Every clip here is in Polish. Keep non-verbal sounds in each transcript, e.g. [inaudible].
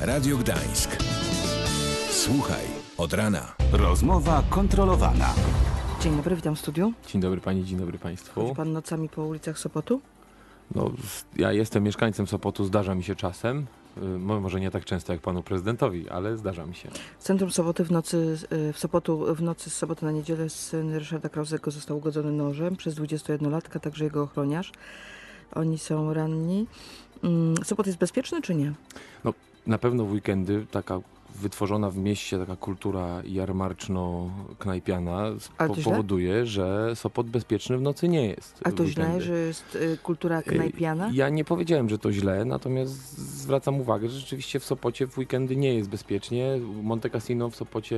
Radio Gdańsk. Słuchaj od rana. Rozmowa kontrolowana. Dzień dobry, witam w studiu. Dzień dobry pani, dzień dobry państwu. Chodzi pan nocami po ulicach Sopotu? No, ja jestem mieszkańcem Sopotu, zdarza mi się czasem. Y, mo- Może nie tak często jak panu prezydentowi, ale zdarza mi się. W centrum Sopoty w nocy, y, w Sopotu w nocy z soboty na niedzielę syn Ryszarda Krauzego został ugodzony nożem przez 21-latka, także jego ochroniarz. Oni są ranni. Mm, Sopot jest bezpieczny czy nie? Na pewno w weekendy taka wytworzona w mieście taka kultura jarmarczno-knajpiana źle? powoduje, że Sopot bezpieczny w nocy nie jest. A to źle, że jest y, kultura knajpiana? Ja nie powiedziałem, że to źle, natomiast zwracam uwagę, że rzeczywiście w Sopocie w weekendy nie jest bezpiecznie. Monte Cassino w Sopocie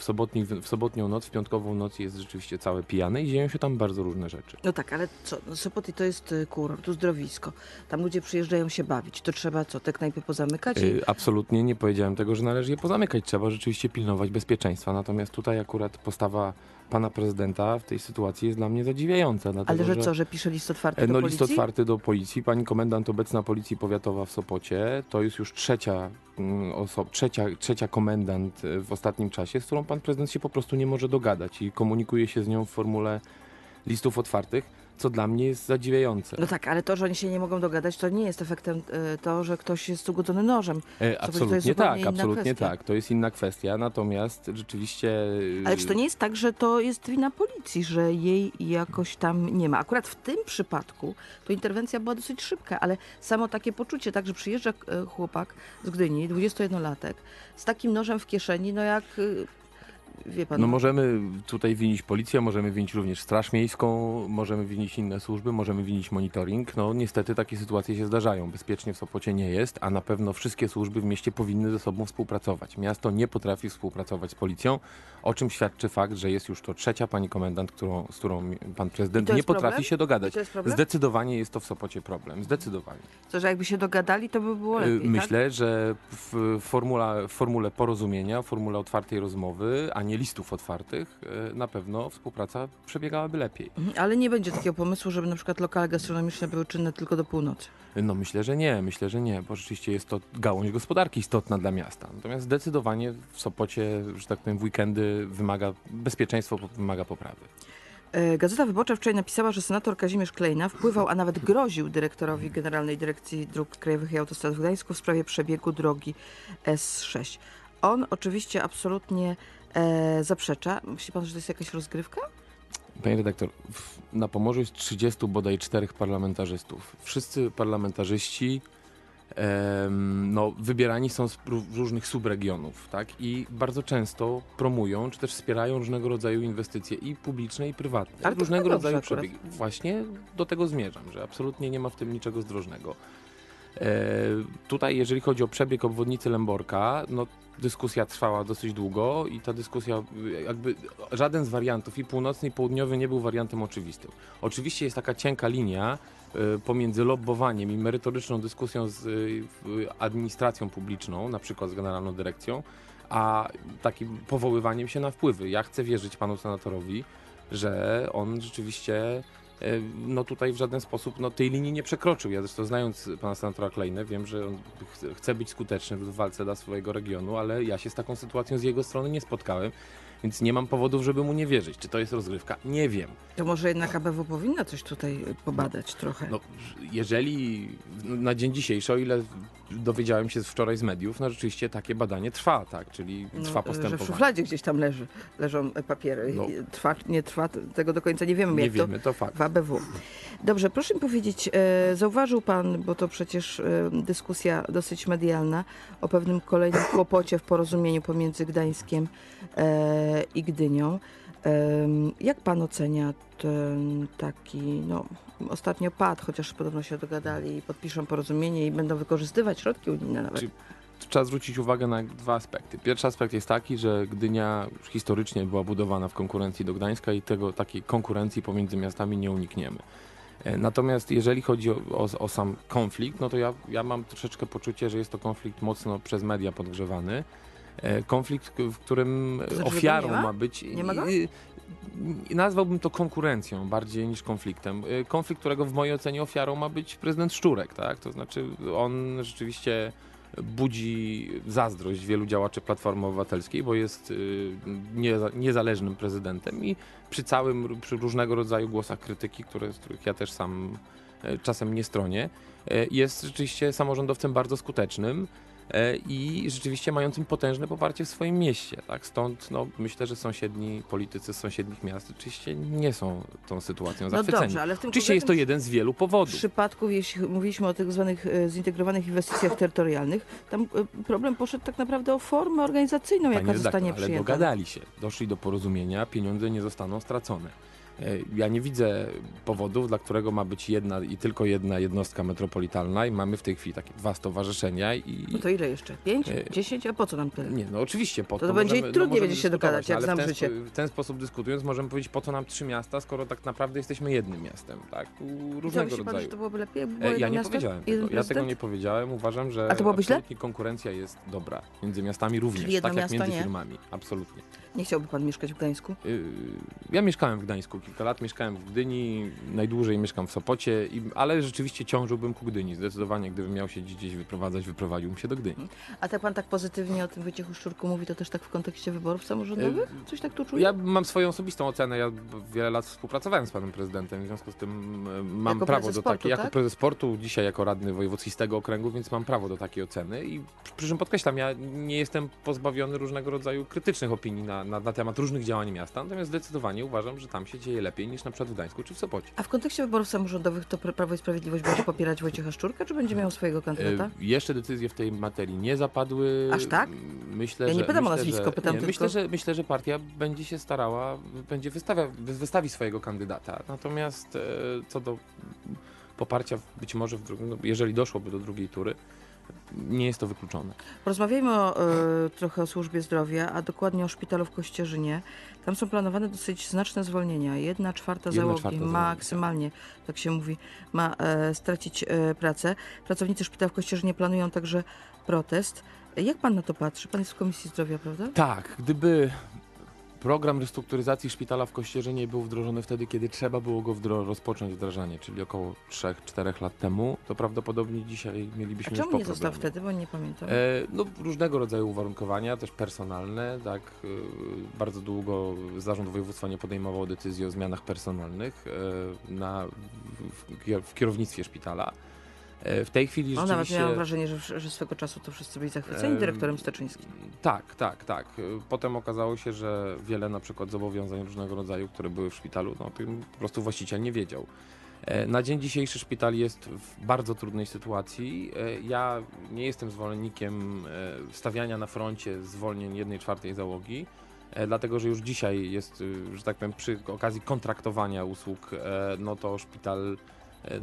w, sobotni, w sobotnią noc, w piątkową noc jest rzeczywiście całe pijane i dzieją się tam bardzo różne rzeczy. No tak, ale co? No Sopot to jest y, kurort, uzdrowisko. Tam ludzie przyjeżdżają się bawić. To trzeba co, te knajpy pozamykać? i- Y, Absolutnie nie powiedziałem tego, że należy je pozamykać. Trzeba rzeczywiście pilnować bezpieczeństwa. Natomiast tutaj akurat postawa pana prezydenta w tej sytuacji jest dla mnie zadziwiająca. Dlatego, Ale że co, że pisze list otwarty E, do No policji? list otwarty do policji. Pani komendant obecna Policji Powiatowa w Sopocie to jest już trzecia, mm, oso- trzecia, trzecia komendant e, w ostatnim czasie, z którą pan prezydent się po prostu nie może dogadać i komunikuje się z nią w formule listów otwartych, co dla mnie jest zadziwiające. No tak, ale to, że oni się nie mogą dogadać, to nie jest efektem y, to, że ktoś jest ugodzony nożem. E, to jest absolutnie zupełnie tak, inna absolutnie kwestia. tak. To jest inna kwestia, natomiast rzeczywiście... e, Ale czy to nie jest tak, że to jest wina policji, że jej jakoś tam nie ma? Akurat w tym przypadku to interwencja była dosyć szybka, ale samo takie poczucie, tak, że przyjeżdża e, chłopak z Gdyni, 21-latek, z takim nożem w kieszeni, no jak, wie pan... No możemy tutaj winić policję, możemy winić również Straż Miejską, możemy winić inne służby, możemy winić monitoring. No niestety takie sytuacje się zdarzają. Bezpiecznie w Sopocie nie jest, a na pewno wszystkie służby w mieście powinny ze sobą współpracować. Miasto nie potrafi współpracować z policją, o czym świadczy fakt, że jest już to trzecia pani komendant, którą, z którą pan prezydent nie potrafi problem? się dogadać. Zdecydowanie jest to w Sopocie problem. Zdecydowanie. To, że jakby się dogadali, to by było Y, lepiej, tak? Myślę, że w, formula, w formule porozumienia, formule otwartej rozmowy, a nie listów otwartych, y, na pewno współpraca przebiegałaby lepiej. Mhm, Ale nie będzie takiego pomysłu, żeby na przykład lokale gastronomiczne były czynne tylko do północy. No myślę, że nie, myślę, że nie, bo rzeczywiście jest to gałąź gospodarki istotna dla miasta. Natomiast zdecydowanie w Sopocie, że tak powiem, w weekendy wymaga, bezpieczeństwo wymaga poprawy. E, Gazeta Wyborcza wczoraj napisała, że senator Kazimierz Klejna wpływał, a nawet groził dyrektorowi Generalnej Dyrekcji Dróg Krajowych i Autostrad w Gdańsku w sprawie przebiegu drogi S6. On oczywiście absolutnie e, zaprzecza. Myśli pan, że to jest jakaś rozgrywka? Panie redaktor, w, na Pomorzu jest 30 bodaj 4 parlamentarzystów. Wszyscy parlamentarzyści em, no, wybierani są z różnych subregionów, tak? I bardzo często promują, czy też wspierają różnego rodzaju inwestycje i publiczne, i prywatne. Ale różnego rodzaju przebiegi. Właśnie do tego zmierzam, że absolutnie nie ma w tym niczego zdrożnego. E, tutaj, jeżeli chodzi o przebieg obwodnicy Lęborka, no dyskusja trwała dosyć długo i ta dyskusja, jakby żaden z wariantów, i północny, i południowy, nie był wariantem oczywistym. Oczywiście jest taka cienka linia y, pomiędzy lobbowaniem i merytoryczną dyskusją z w- administracją publiczną, na przykład z generalną dyrekcją, a takim powoływaniem się na wpływy. Ja chcę wierzyć panu senatorowi, że on rzeczywiście e, no tutaj w żaden sposób no, tej linii nie przekroczył. Ja zresztą znając pana senatora Klejnę wiem, że on ch- chce być skuteczny w walce dla swojego regionu, ale ja się z taką sytuacją z jego strony nie spotkałem, więc nie mam powodów, żeby mu nie wierzyć. Czy to jest rozgrywka? Nie wiem. To może jednak ABW powinna coś tutaj pobadać trochę. No, jeżeli na dzień dzisiejszy, o ile dowiedziałem się wczoraj z mediów, no rzeczywiście takie badanie trwa, tak, czyli No, trwa że w postępowanie. szufladzie gdzieś tam leży, leżą e, papiery. No. Trwa, nie trwa, tego do końca nie wiemy, Nie jak wiemy, to fakt. to w ABW. Dobrze, proszę mi powiedzieć, e, zauważył pan, bo to przecież e, dyskusja dosyć medialna, o pewnym kolejnym kłopocie w porozumieniu pomiędzy Gdańskiem e, i Gdynią. Jak pan ocenia ten taki, no ostatnio padł, chociaż podobno się dogadali i podpiszą porozumienie i będą wykorzystywać środki unijne nawet. Czy- Trzeba zwrócić uwagę na dwa aspekty. Pierwszy aspekt jest taki, że Gdynia historycznie była budowana w konkurencji do Gdańska i tego takiej konkurencji pomiędzy miastami nie unikniemy. E, Natomiast jeżeli chodzi o, o, o sam konflikt, no to ja, ja mam troszeczkę poczucie, że jest to konflikt mocno przez media podgrzewany. E, Konflikt, w którym To znaczy, ofiarą ma? być. Nie ma go? Nazwałbym to konkurencją bardziej niż konfliktem. Y, Konflikt, którego w mojej ocenie ofiarą ma być prezydent Szczurek, tak? To znaczy on rzeczywiście budzi zazdrość wielu działaczy Platformy Obywatelskiej, bo jest y, nieza- niezależnym prezydentem i przy całym, przy różnego rodzaju głosach krytyki, które, z których ja też sam e, czasem nie stronię, e, jest rzeczywiście samorządowcem bardzo skutecznym e, i rzeczywiście mającym potężne poparcie w swoim mieście. Tak? Stąd no, myślę, że sąsiedni politycy z sąsiednich miast oczywiście nie są tą sytuacją No zachwyceni. dobrze, ale w tym Oczywiście jest to jeden z wielu powodów. przypadku, jeśli mówiliśmy o tak zwanych e, zintegrowanych inwestycjach terytorialnych, tam e, problem poszedł tak naprawdę o formę organizacyjną, Panie jaka zostanie ale przyjęta. dogadali się, doszli do porozumienia, pieniądze nie zostaną stracone. E, Ja nie widzę powodów, dla którego ma być jedna i tylko jedna jednostka metropolitalna i mamy w tej chwili takie dwa stowarzyszenia i... No to ile jeszcze? Pięć? E, Dziesięć? A po co nam tyle? Nie, no oczywiście po To to, będzie możemy, trudniej no będzie się dogadać, jak znam w ten, życie. w ten sposób dyskutując możemy powiedzieć, po co nam trzy miasta, skoro tak naprawdę jesteśmy jednym miastem, tak? Różnego się pan, rodzaju. że to byłoby lepiej, jakby E, Ja nie miasto, powiedziałem tego. Ja tego nie powiedziałem. Uważam, że A to byłoby źle? konkurencja jest dobra między miastami również, Czyli tak jak między nie? firmami. Absolutnie. Nie chciałby pan mieszkać w Gdańsku? Yy, Ja mieszkałem w Gdańsku kilka lat, mieszkałem w Gdyni, najdłużej mieszkam w Sopocie, ale rzeczywiście ciążyłbym ku Gdyni. Zdecydowanie, gdybym miał się gdzieś wyprowadzać, wyprowadziłbym się do Gdyni. A tak pan tak pozytywnie o tym wyciechu szczurku mówi, to też tak w kontekście wyborów samorządowych? Coś tak tu czuję? Ja mam swoją osobistą ocenę. Ja wiele lat współpracowałem z panem prezydentem, w związku z tym e, mam Jako prawo do sportu, takiej, jako tak? prezes sportu, dzisiaj jako radny wojewódzki z tego okręgu, więc mam prawo do takiej oceny. I przy czym podkreślam, ja nie jestem pozbawiony różnego rodzaju krytycznych opinii na, na, na temat różnych działań miasta, natomiast zdecydowanie uważam, że tam się dzieje lepiej niż na przykład w Gdańsku czy w Sopocie. A w kontekście wyborów samorządowych to Pra- Prawo i Sprawiedliwość będzie popierać Wojciecha Szczurka, czy będzie miał swojego kandydata? E, Jeszcze decyzje w tej materii nie zapadły. Aż tak? Myślę, Ja nie że, pytam o myślę, nazwisko, że, pytam nie, tylko- myślę, że myślę, że partia będzie się starała, będzie wystawia, wystawi swojego kandydata. Natomiast e, co do poparcia być może w drugim, no, jeżeli doszłoby do drugiej tury, nie jest to wykluczone. Porozmawiajmy o, e, trochę o służbie zdrowia, a dokładnie o szpitalu w Kościerzynie. Tam są planowane dosyć znaczne zwolnienia. Jedna czwarta Jedna załogi czwarta załogi, maksymalnie, tak się mówi, ma e, stracić e, pracę. Pracownicy szpitala w Kościerzynie planują także protest. Jak pan na to patrzy? Pan jest w Komisji Zdrowia, prawda? Tak, gdyby program restrukturyzacji szpitala w Kościerzynie był wdrożony wtedy, kiedy trzeba było go wdro- rozpocząć wdrażanie, czyli około 3-4 lat temu, to prawdopodobnie dzisiaj A mielibyśmy już czemu po nie został problemie. wtedy, bo nie pamiętam. E, no, różnego rodzaju uwarunkowania, też personalne, tak. e, Bardzo długo Zarząd Województwa nie podejmował decyzji o zmianach personalnych e, na, w, w kierownictwie szpitala. E, W tej chwili No, nawet rzeczywiście... miałam wrażenie, że, że swego czasu to wszyscy byli zachwyceni Em, dyrektorem Steczyńskim. Tak, tak, tak. E, Potem okazało się, że wiele na przykład zobowiązań różnego rodzaju, które były w szpitalu, no po prostu właściciel nie wiedział. E, Na dzień dzisiejszy szpital jest w bardzo trudnej sytuacji. Ja nie jestem zwolennikiem stawiania na froncie zwolnień jednej czwartej załogi, dlatego że już dzisiaj jest, że tak powiem, przy okazji kontraktowania usług, no to szpital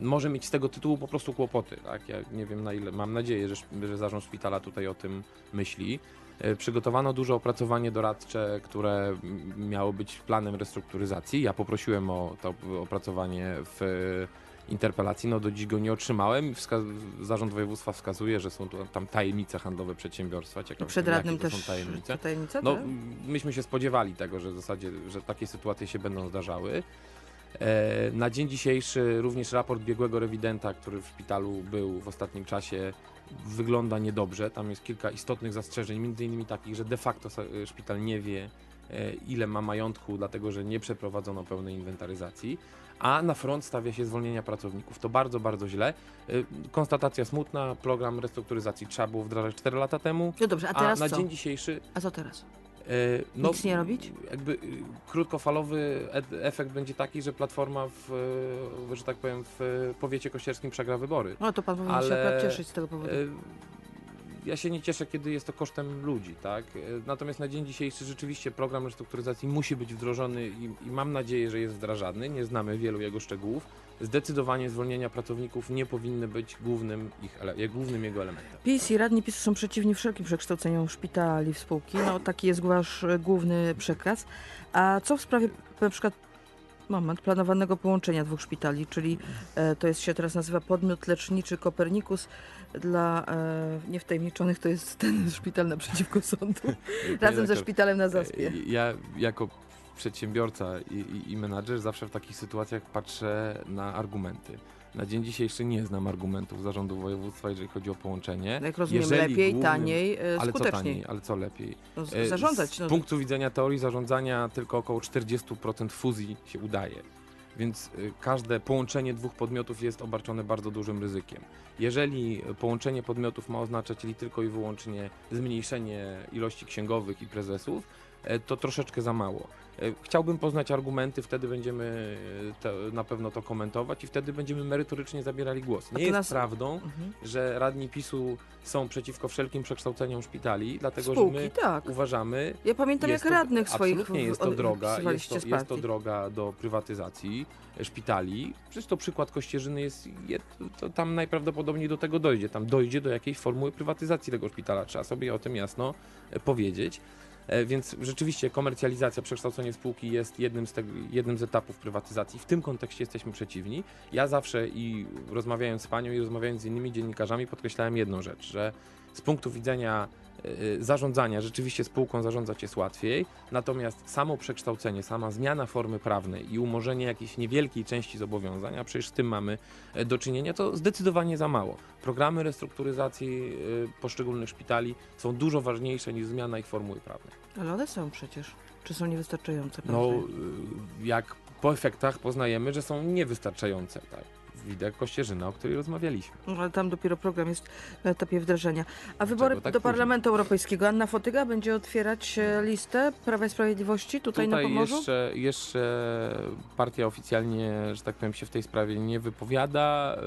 może mieć z tego tytułu po prostu kłopoty. Tak? Ja nie wiem na ile, mam nadzieję, że, że zarząd szpitala tutaj o tym myśli. E, Przygotowano duże opracowanie doradcze, które miało być planem restrukturyzacji. Ja poprosiłem o to opracowanie w e, interpelacji, no do dziś go nie otrzymałem. Wska- Zarząd województwa wskazuje, że są tam tajemnice handlowe przedsiębiorstwa. Ciekawe, I przed radnym też są tajemnice. to tajemnica, No, tak? myśmy się spodziewali tego, że w zasadzie, że takie sytuacje się będą zdarzały. E, Na dzień dzisiejszy również raport biegłego rewidenta, który w szpitalu był w ostatnim czasie, wygląda niedobrze. Tam jest kilka istotnych zastrzeżeń, między innymi takich, że de facto szpital nie wie, e, ile ma majątku, dlatego że nie przeprowadzono pełnej inwentaryzacji. A na front stawia się zwolnienia pracowników. To bardzo, bardzo źle. E, Konstatacja smutna, program restrukturyzacji trzeba było wdrażać 4 lata temu. No dobrze, a A teraz na co? dzień dzisiejszy A co teraz? E, No, Nic nie robić? Jakby y, krótkofalowy efekt będzie taki, że Platforma w, e, że tak powiem, w powiecie kościerskim przegra wybory. No to pan powinien się Ale, akurat cieszyć z tego powodu. Ja się nie cieszę, kiedy jest to kosztem ludzi, tak? E, Natomiast na dzień dzisiejszy rzeczywiście program restrukturyzacji musi być wdrożony i, i mam nadzieję, że jest wdrażany. Nie znamy wielu jego szczegółów. Zdecydowanie zwolnienia pracowników nie powinny być głównym, ich, głównym jego elementem. PiS i radni PiS są przeciwni wszelkim przekształceniom szpitali w spółki. No taki jest wasz e, główny przekaz. A co w sprawie na przykład moment planowanego połączenia dwóch szpitali, czyli e, to jest się teraz nazywa podmiot leczniczy Kopernikus. Dla e, niewtajemniczonych to jest ten [laughs] szpital naprzeciwko sądu. [laughs] Razem ze szpitalem na Zaspie. E, Ja jako przedsiębiorca i, i, i menadżer zawsze w takich sytuacjach patrzę na argumenty. Na dzień dzisiejszy nie znam argumentów zarządu województwa, jeżeli chodzi o połączenie. Jak rozumiem, Jeżeli lepiej, głównym- taniej, e, Ale co skuteczniej. taniej, ale co lepiej? No, z- E, zarządzać. Z No, punktu widzenia teorii zarządzania tylko około 40% fuzji się udaje. Więc y, każde połączenie dwóch podmiotów jest obarczone bardzo dużym ryzykiem. Jeżeli połączenie podmiotów ma oznaczać tylko i wyłącznie zmniejszenie ilości księgowych i prezesów, e, to troszeczkę za mało. E, Chciałbym poznać argumenty, wtedy będziemy e, te, na pewno to komentować i wtedy będziemy merytorycznie zabierali głos. Nie jest nas- prawdą, mhm. że radni PiSu są przeciwko wszelkim przekształceniom szpitali, dlatego że Spółki, my tak. uważamy, Ja pamiętam, jest jak to- radnych swoich Absolutnie jest to droga, jest to, jest to droga do prywatyzacji e, szpitali. Przecież to przykład Kościerzyny jest, jed, to tam najprawdopodobniej do tego dojdzie. Tam dojdzie do jakiejś formuły prywatyzacji tego szpitala. Trzeba sobie o tym jasno powiedzieć. E, Więc rzeczywiście komercjalizacja, przekształcenie spółki jest jednym z, tego, jednym z etapów prywatyzacji. W tym kontekście jesteśmy przeciwni. Ja zawsze i rozmawiając z panią i rozmawiając z innymi dziennikarzami podkreślałem jedną rzecz, że z punktu widzenia zarządzania rzeczywiście spółką zarządzać jest łatwiej, natomiast samo przekształcenie, sama zmiana formy prawnej i umorzenie jakiejś niewielkiej części zobowiązań, a przecież z tym mamy e, do czynienia, to zdecydowanie za mało. Programy restrukturyzacji e, poszczególnych szpitali są dużo ważniejsze niż zmiana ich formuły prawnej. Ale one są przecież. Czy są niewystarczające? No, prawda? y, jak po efektach poznajemy, że są niewystarczające. Tak? Widać Kościerzyna, o której rozmawialiśmy. No, Ale tam dopiero program jest na etapie wdrażania. A wybory tak do? Parlamentu Europejskiego. Anna Fotyga będzie otwierać e, listę Prawa i Sprawiedliwości tutaj, na Pomorzu? jeszcze, jeszcze partia oficjalnie, że tak powiem, się w tej sprawie nie wypowiada.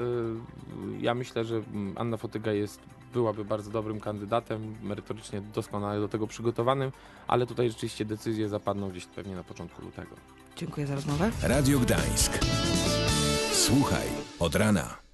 Y, Ja myślę, że mm, Anna Fotyga jest, byłaby bardzo dobrym kandydatem, merytorycznie doskonale do tego przygotowanym, ale tutaj rzeczywiście decyzje zapadną gdzieś pewnie na początku lutego. Dziękuję za rozmowę. Radio Gdańsk. Słuchaj od rana.